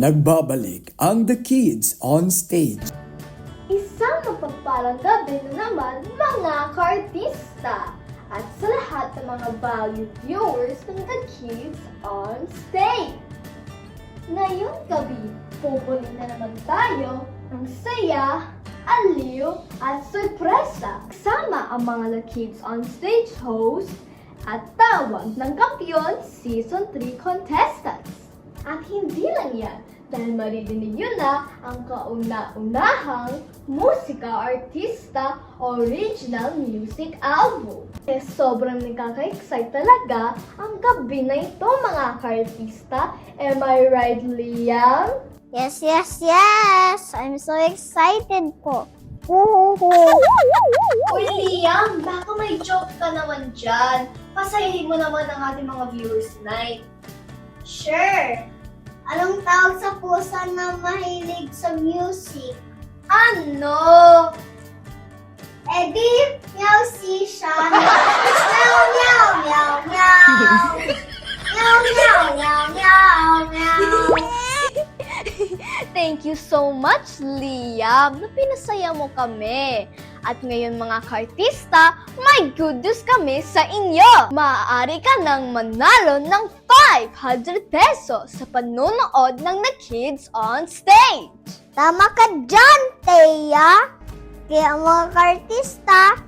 Nagbabalik ang The Kids on Stage. Isang mapagpalang gabi na naman mga kaartista at sa lahat ng mga valued viewers ng The Kids on Stage. Ngayong gabi, pupunin na naman tayo ng saya, aliw at sorpresa kasama ang mga The Kids on Stage host at tawag ng Kampiyon Season 3 contestants. At hindi lang yan, dahil maririnig nyo na ang kauna-unahang musika artista original music album. Eh, sobrang nakaka-excite talaga ang gabi na ito mga ka-artista. Am I right, Liam? Yes, yes, yes! I'm so excited po. Uy, Liam, baka may joke ka naman dyan. Pasayahin mo naman ang ating mga viewers tonight. Sure! Anong tawag sa pusa na mahilig sa music? Ano? Eh di, meow si siya. Meow, meow, meow, meow. Meow, meow, meow, meow, meow. Thank you so much, Liam, na pinasaya mo kami. At ngayon mga kaartista, may good news kami sa inyo! Maaari ka nang manalo ng 500 pesos sa panunood ng The Kids on Stage! Tama ka dyan, Teya. Kaya mga kartista,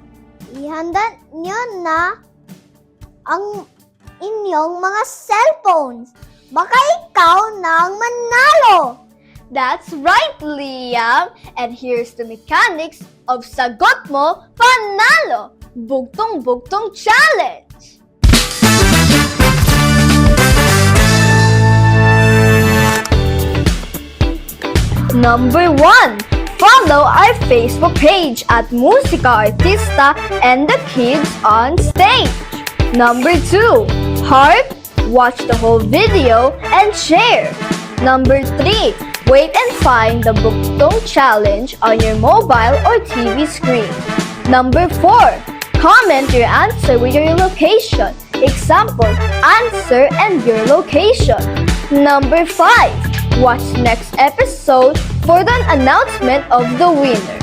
ihanda nyo na ang inyong mga cellphones. Baka ikaw na ang manalo. That's right, Liam! And here's the mechanics of Sagot Mo Panalo! Bugtong-bugtong challenge! Number 1. Follow our Facebook page at Musica Artista and the Kids on Stage. Number 2. Heart, watch the whole video and share. Number 3. Wait and find the Booktong Challenge on your mobile or TV screen. Number 4. Comment your answer with your location. Example, answer and your location. Number 5. Watch next episode for the announcement of the winner.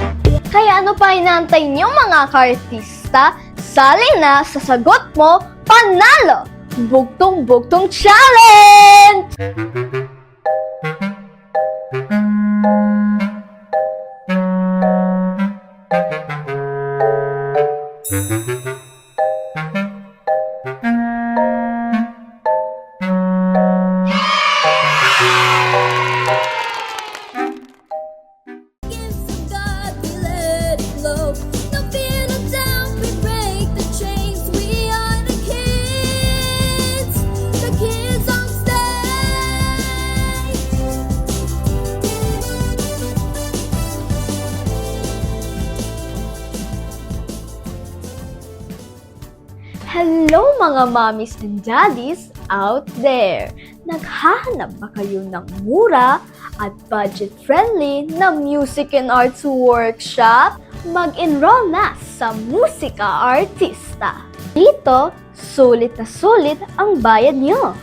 Kaya ano pa inaantay niyo mga kaartista? Sali na sa sagot mo, panalo! Bugtong-bugtong challenge! Mm-hmm. Mga mommies and daddies out there! Naghahanap ba kayo ng mura at budget-friendly na music and arts workshop? Mag-enroll na sa Musika Artista. Dito, sulit na sulit ang bayad nyo.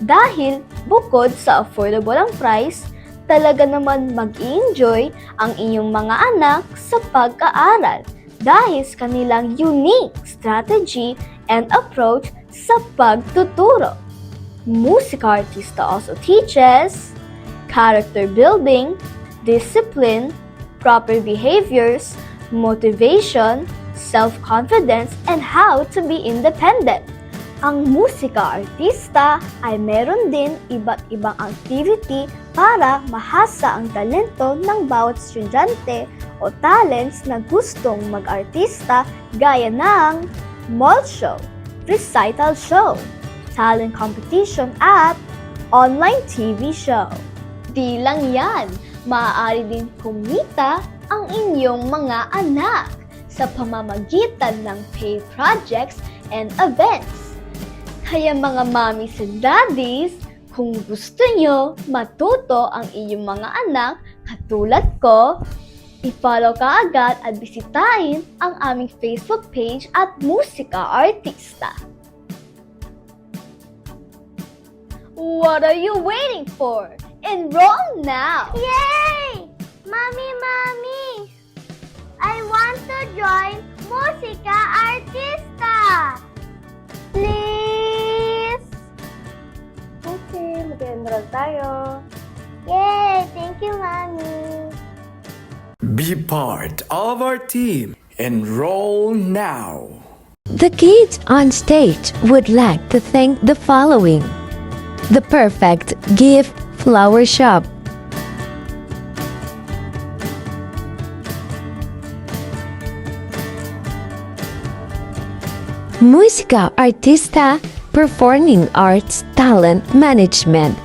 Dahil bukod sa affordable ang price, talaga naman mag-enjoy ang inyong mga anak sa pag-aaral dahil sa kanilang unique strategy and approach sa pagtuturo. Music Artista also teaches character building, discipline, proper behaviors, motivation, self-confidence, and how to be independent. Ang musika artista ay meron din iba't ibang activity para mahasa ang talento ng bawat estudyante o talents na gustong mag-artista gaya ng mall show, recital show, talent competition at online TV show. Di lang yan, maaari din kumita ang inyong mga anak sa pamamagitan ng paid projects and events. Kaya mga mommies and daddies, kung gusto nyo matuto ang inyong mga anak katulad ko, i-follow ka agad at bisitahin ang aming Facebook page at Musika Artista. What are you waiting for? Enroll now! Yay! Mommy, mommy! I want to join Musika Artista! Please! Okay, mag-enroll tayo. Be part of our team. Enroll now. The kids on stage would like to thank the following The Perfect Gift Flower Shop, Musica Artista Performing Arts Talent Management,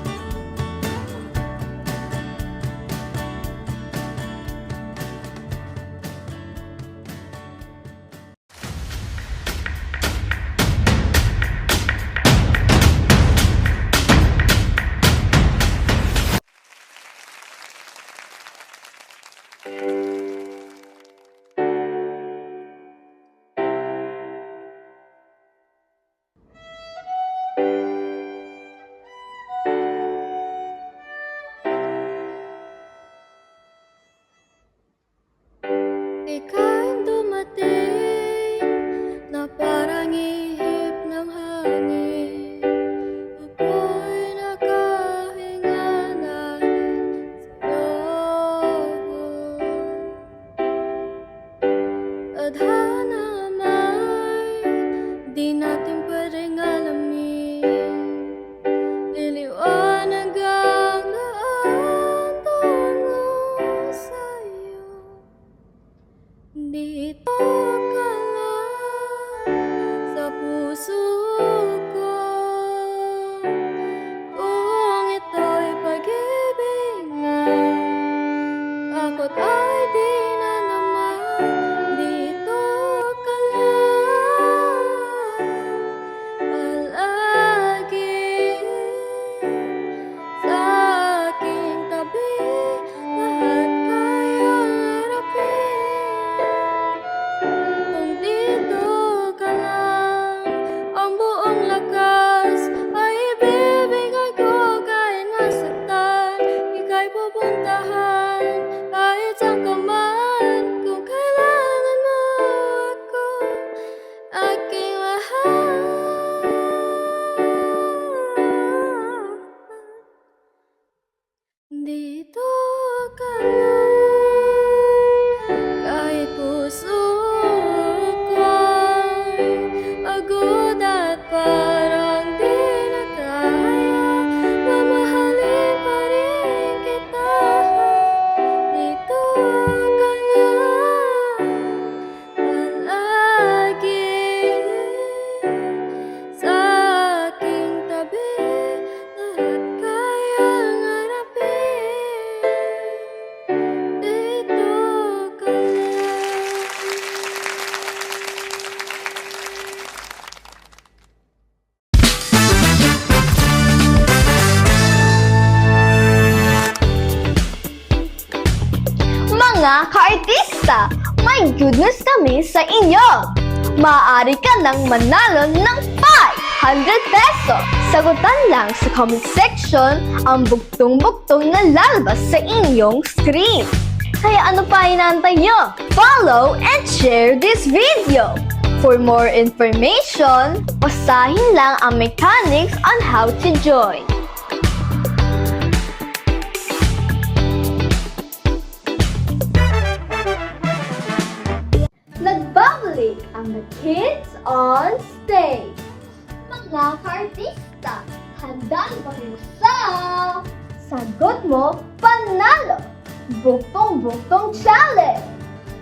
Maaari ka nang manalo ng 500 peso! Sagutan lang sa comment section ang bugtong-bugtong na lalabas sa inyong screen. Kaya ano pa inaantay nyo? Follow and share this video! For more information, basahin lang ang mechanics on how to join. Kids on Stage. Mga kartista, handa na ba kayo sa Sagot mo, panalo! Buktong-buktong challenge!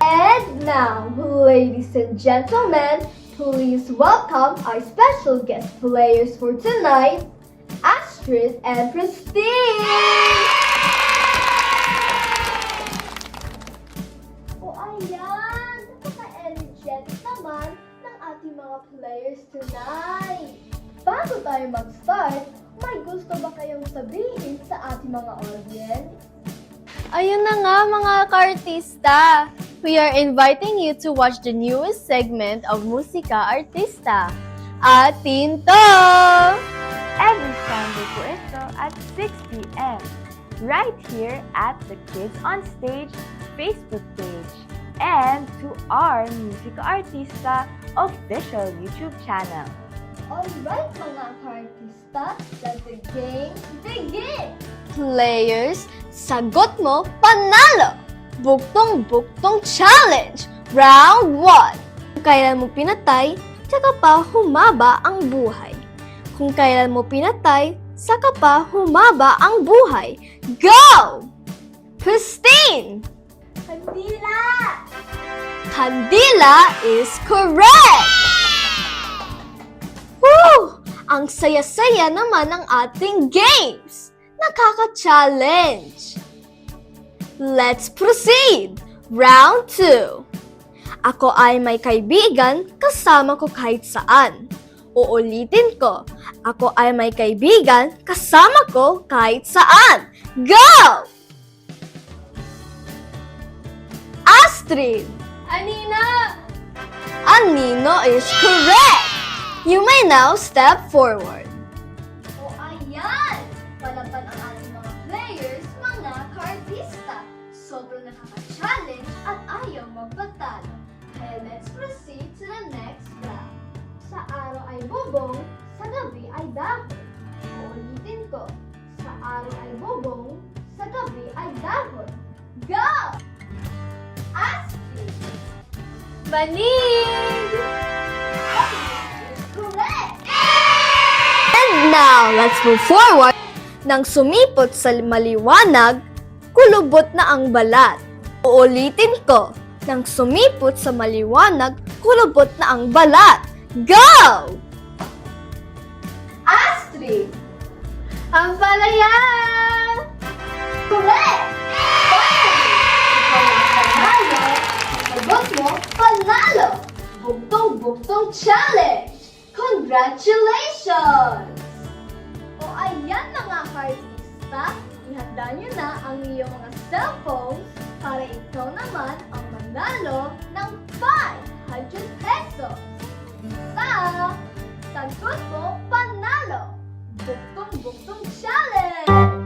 And now, ladies and gentlemen, please welcome our special guest players for tonight, Astrid and Christine! Mga players tonight. Bago tayo mag-start, may gusto ba kayong sabihin sa ating mga audience? Ayun na nga mga ka-artista! We are inviting you to watch the newest segment of Musika Artista, Atin To! Every Sunday po ito at 6 p.m. right here at the Kids on Stage Facebook page and to our Musica Artista official YouTube channel. Alright mga ka-artista, let the game begin! Players, sagot mo, panalo! Buktong-buktong challenge! Round 1! Kung kailan mo pinatay, tsaka pa humaba ang buhay. Kung kailan mo pinatay, saka pa humaba ang buhay. Go! Christine! Kandila! Kandila is correct! Woo! Ang saya-saya naman ng ating games! Nakaka-challenge! Let's proceed! Round 2 Ako ay may kaibigan kasama ko kahit saan. Uulitin ko, ako ay may kaibigan kasama ko kahit saan. Go! Astrid! Anina! Anino is correct! You may now step forward. O ayan! Palaban ang ating mga players, mga ka-artista. Sobrang nakaka-challenge at ayaw magpatalo. Kaya let's proceed to the next round. Sa araw ay bubong, sa gabi ay dahon. Uulitin ko. Sa araw ay bubong, sa gabi ay dahon. Go! Astrid! Correct! And now, let's move forward. Nang sumipot sa maliwanag, kulubot na ang balat. Uulitin ko. Nang sumipot sa maliwanag, kulubot na ang balat. Go! Astrid! Ang palaya! Correct! Bugtong-bugtong challenge! Congratulations! O ayan mga ka-artista, ihanda nyo na ang iyong mga cellphones para ikaw naman ang manalo ng 500 pesos. Sa sagot mo, panalo! Bugtong-bugtong challenge!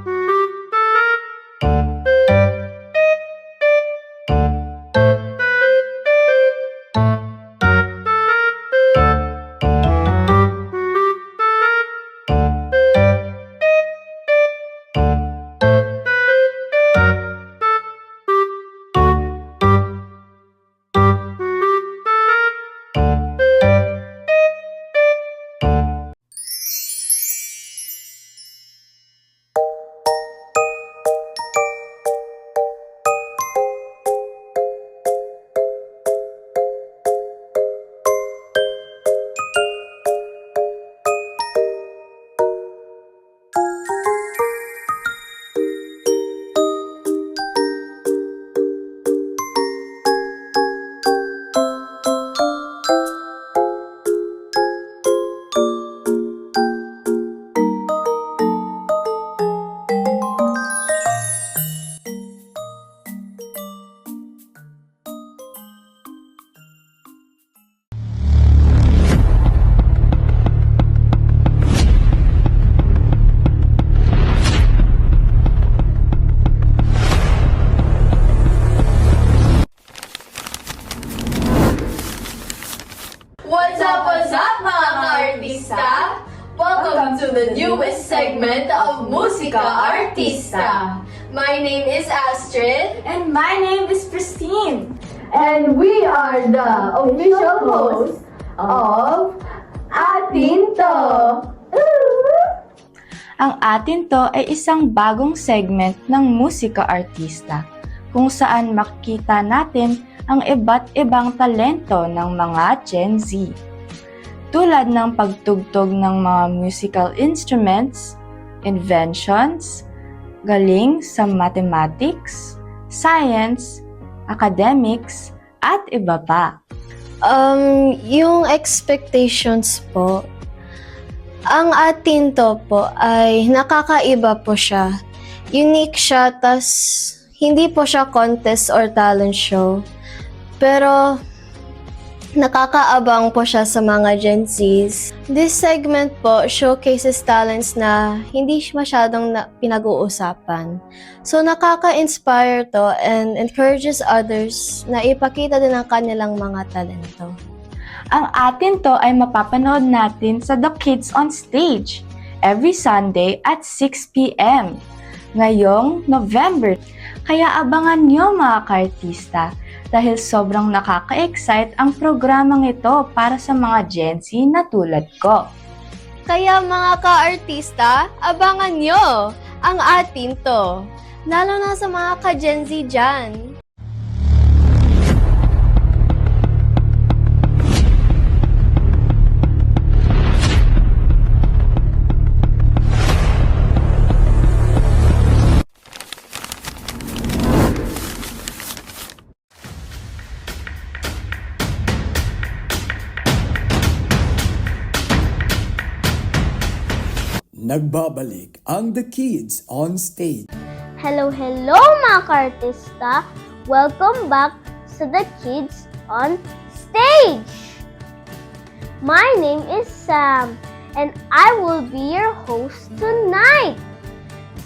Ang atin to ay isang bagong segment ng musika artista kung saan makikita natin ang iba't ibang talento ng mga Gen Z. Tulad ng pagtugtog ng mga musical instruments, inventions, galing sa mathematics, science, academics, at iba pa. Um, yung expectations po, ang atin to po ay nakakaiba po siya. Unique siya, tas hindi po siya contest or talent show. Pero Nakakaabang po siya sa mga Gen Zs. This segment po showcases talents na hindi masyadong na pinag-uusapan. So nakaka-inspire to and encourages others na ipakita din ang kanilang mga talento. Ang atin to ay mapapanood natin sa The Kids on Stage every Sunday at 6 p.m. ngayong November. Kaya abangan nyo mga kaartista dahil sobrang nakaka-excite ang programang ito para sa mga Gen Z na tulad ko. Kaya mga ka-artista, abangan nyo ang atin to. Lalo na sa mga ka-Gen Z dyan. Nagbabalik ang The Kids on Stage. Hello, hello mga kartista! Welcome back sa The Kids on Stage! My name is Sam and I will be your host tonight!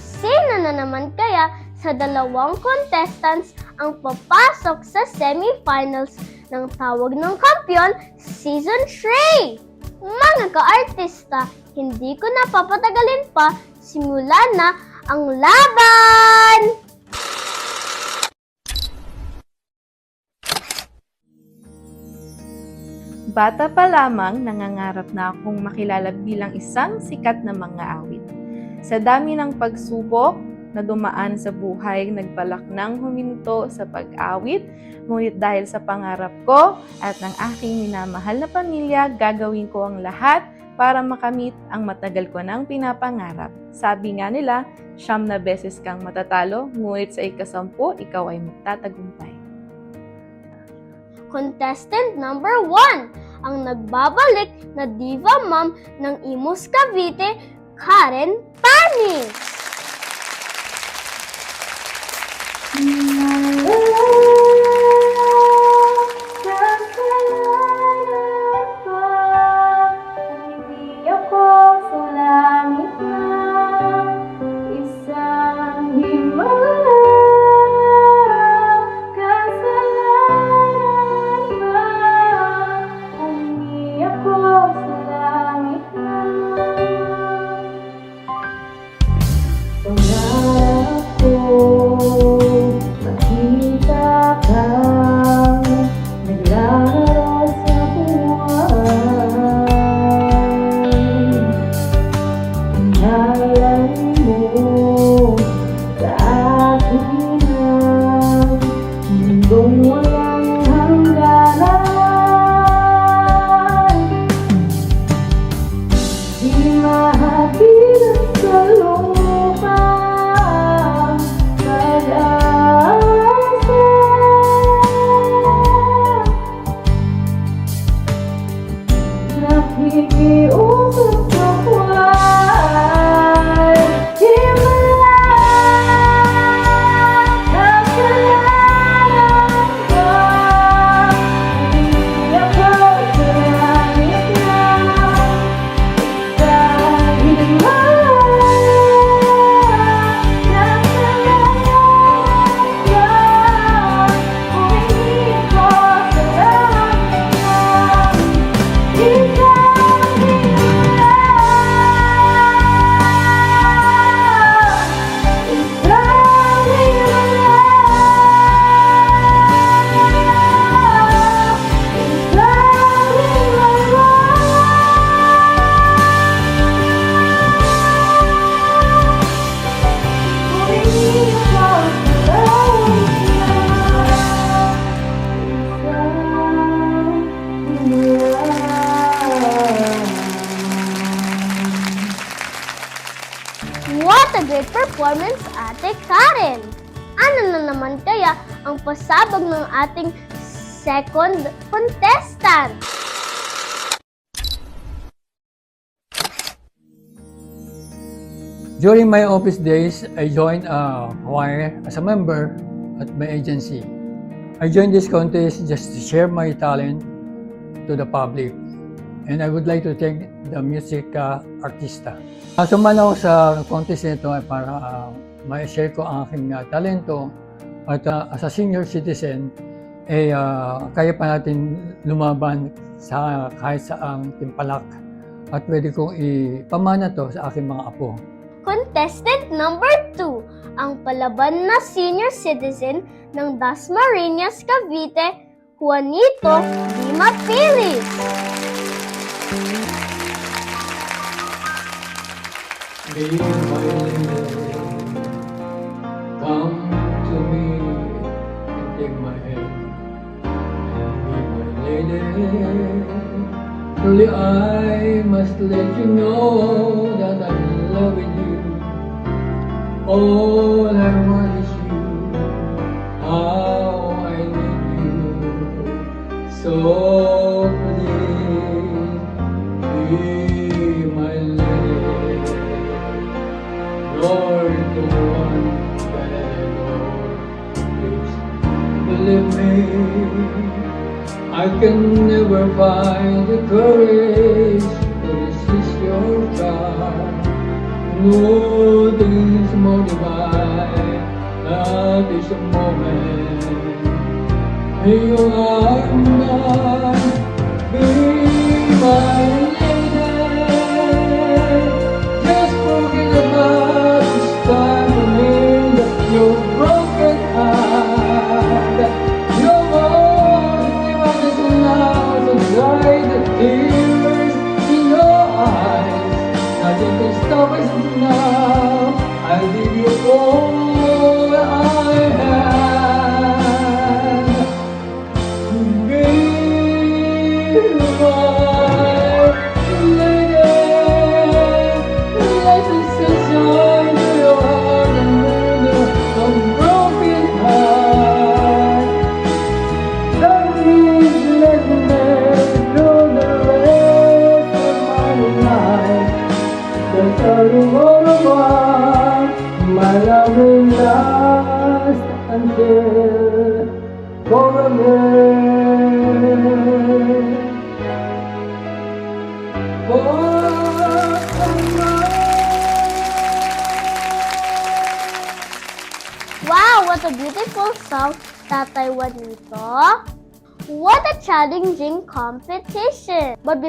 Sino na naman kaya sa dalawang contestants ang papasok sa semifinals ng Tawag ng Kampiyon Season 3? Mga ka-artista, hindi ko na papatagalin pa, simulan na ang laban! Bata pa lamang, nangangarap na akong makilala bilang isang sikat na mga awit. Sa dami ng pagsubok na dumaan sa buhay, nagbalak ng huminto sa pag-awit, ngunit dahil sa pangarap ko at ng aking minamahal na pamilya, gagawin ko ang lahat para makamit ang matagal ko nang pinapangarap. Sabi nga nila, siyam na beses kang matatalo, ngunit sa ikasampu, ikaw ay magtatagumpay. Contestant number 1, ang nagbabalik na diva mom ng Imus Cavite, Karen Pani. What second contestant? During my office days, I joined a choir as a member at my agency. I joined this contest just to share my talent to the public. And I would like to thank the music uh, artista. Uh, sumala ako sa contest nito ay para uh, ma-share ko ang aking uh, talento at uh, as a senior citizen, eh, uh, kaya pa natin lumaban sa kahit saang timpalak. At pwede kong ipamana to sa aking mga apo. Contestant number 2, ang palaban na senior citizen ng Dasmariñas, Cavite, Juanito lady, come to me and take my hand lady. I must let you know that I'm loving you. All I want is you. How I need you. So I can never find the courage to resist your charm. Nothing's more divine than this moment. You are mine, be my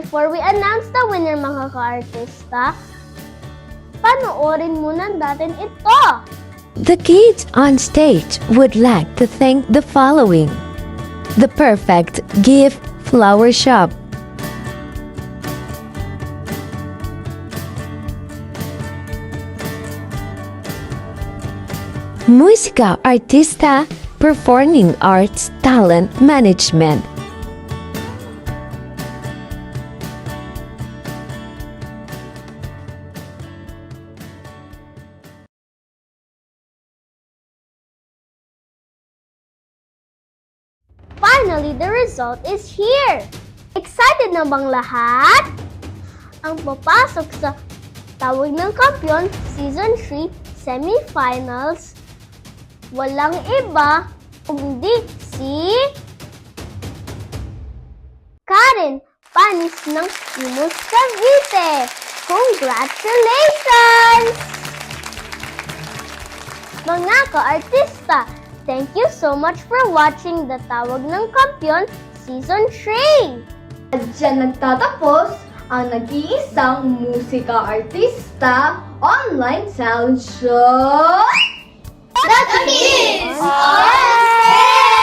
before we announce the winner mga ka-artista, panoorin muna natin ito. The kids on stage would like to thank the following. The Perfect Gift Flower Shop, Musica Artista Performing Arts Talent Management, result is here! Excited na bang lahat? Ang papasok sa Tawag ng Kampiyon Season 3 Semifinals walang iba kundi si Karen Panis ng Imus Cavite. Congratulations! Mga ka-artista, thank you so much for watching the Tawag ng Kampiyon Season 3! At dyan nagtatapos ang nag-iisang musika artista online talent show. The kids on